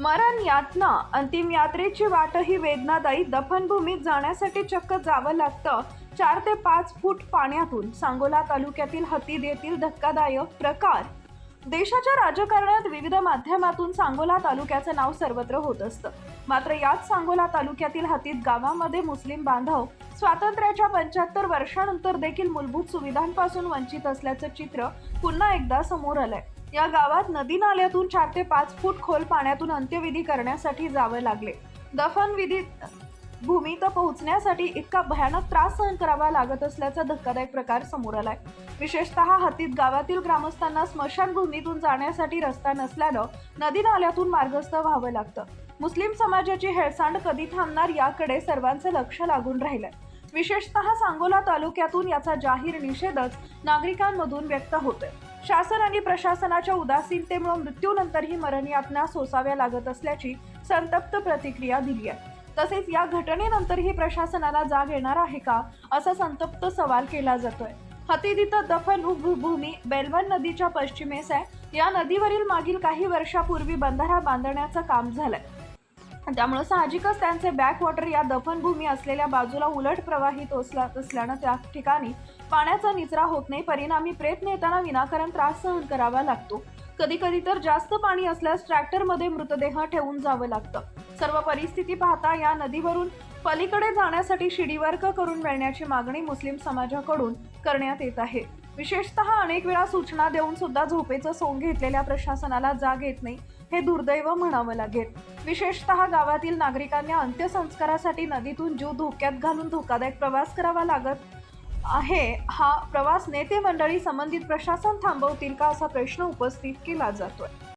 मरण यातना अंतिम यात्रेची वाट ही वेदनादायी. दफनभूमीत जाण्यासाठी चक्क जावं लागतं. चार ते पाच फूट पाण्यातून सांगोला तालुक्यातील हतीद येथील धक्कादायक प्रकार. देशाच्या राजकारणात विविध माध्यमातून सांगोला तालुक्याचं नाव सर्वत्र होत असतं. मात्र याच सांगोला तालुक्यातील हतीद गावामध्ये मुस्लिम बांधव स्वातंत्र्याच्या पंच्याहत्तर वर्षानंतर देखील मूलभूत सुविधांपासून वंचित असल्याचं चित्र पुन्हा एकदा समोर आलंय. या गावात नदी नाल्यातून चार ते पाच फूट खोल पाण्यातून अंत्यविधी करण्यासाठी जावे लागले. दफनविधी भूमीत पोहोचण्यासाठी इतका भयानक त्रास सहन करावा लागत असल्याचा धक्कादायक प्रकार समोर आलाय. विशेषतः हातीत गावातील ग्रामस्थांना स्मशानभूमीतून जाण्यासाठी रस्ता नसल्यानं नदी नाल्यातून मार्गस्थ व्हावं लागतं. मुस्लिम समाजाची हेळसांड कधी थांबणार याकडे सर्वांचं लक्ष लागून राहिलंय. विशेषतः सांगोला तालुक्यातून याचा जाहीर निषेधच नागरिकांमधून व्यक्त होतोय. शासन आणि प्रशासनाच्या उदासीनतेमुळे मृत्यूनंतरही मरण यातना सोसाव्या लागत असल्याची संतप्त प्रतिक्रिया दिली आहे. तसेच या घटनेनंतरही प्रशासनाला जाग येणार आहे का असा संतप्त सवाल केला जातोय. हतीद दफन भू- भूमी बेलवन नदीच्या पश्चिमेस आहे. या नदीवरील मागील काही वर्षापूर्वी बंधारा बांधण्याचं काम झालंय. त्यामुळं साहजिकच त्यांचे बॅकवॉटर या दफनभूमी असलेल्या बाजूला उलट प्रवाहित असला असल्यानं त्या ठिकाणी पाण्याचा निचरा होत नाही. परिणामी प्रेत नेताना विनाकारण त्रास सहन करावा लागतो. कधी कधी तर जास्त पाणी असल्यास ट्रॅक्टरमध्ये मृतदेह ठेवून जावं लागतं. सर्व परिस्थिती पाहता या नदीवरून पलीकडे जाण्यासाठी शिडीवर्क करून मिळण्याची मागणी मुस्लिम समाजाकडून करण्यात येत आहे. विशेषतः अनेक वेळा सूचना देऊन सुद्धा झोपेचं सोंग घेतलेल्या प्रशासनाला जाग येत नाही हे दुर्दैव म्हणावं लागेल. विशेषतः गावातील नागरिकांना अंत्यसंस्कारासाठी नदीतून जीव धोक्यात घालून धोकादायक प्रवास करावा लागत आहे. हा प्रवास नेते मंडळी संबंधित प्रशासन थांबवतील का असा प्रश्न उपस्थित केला जातोय.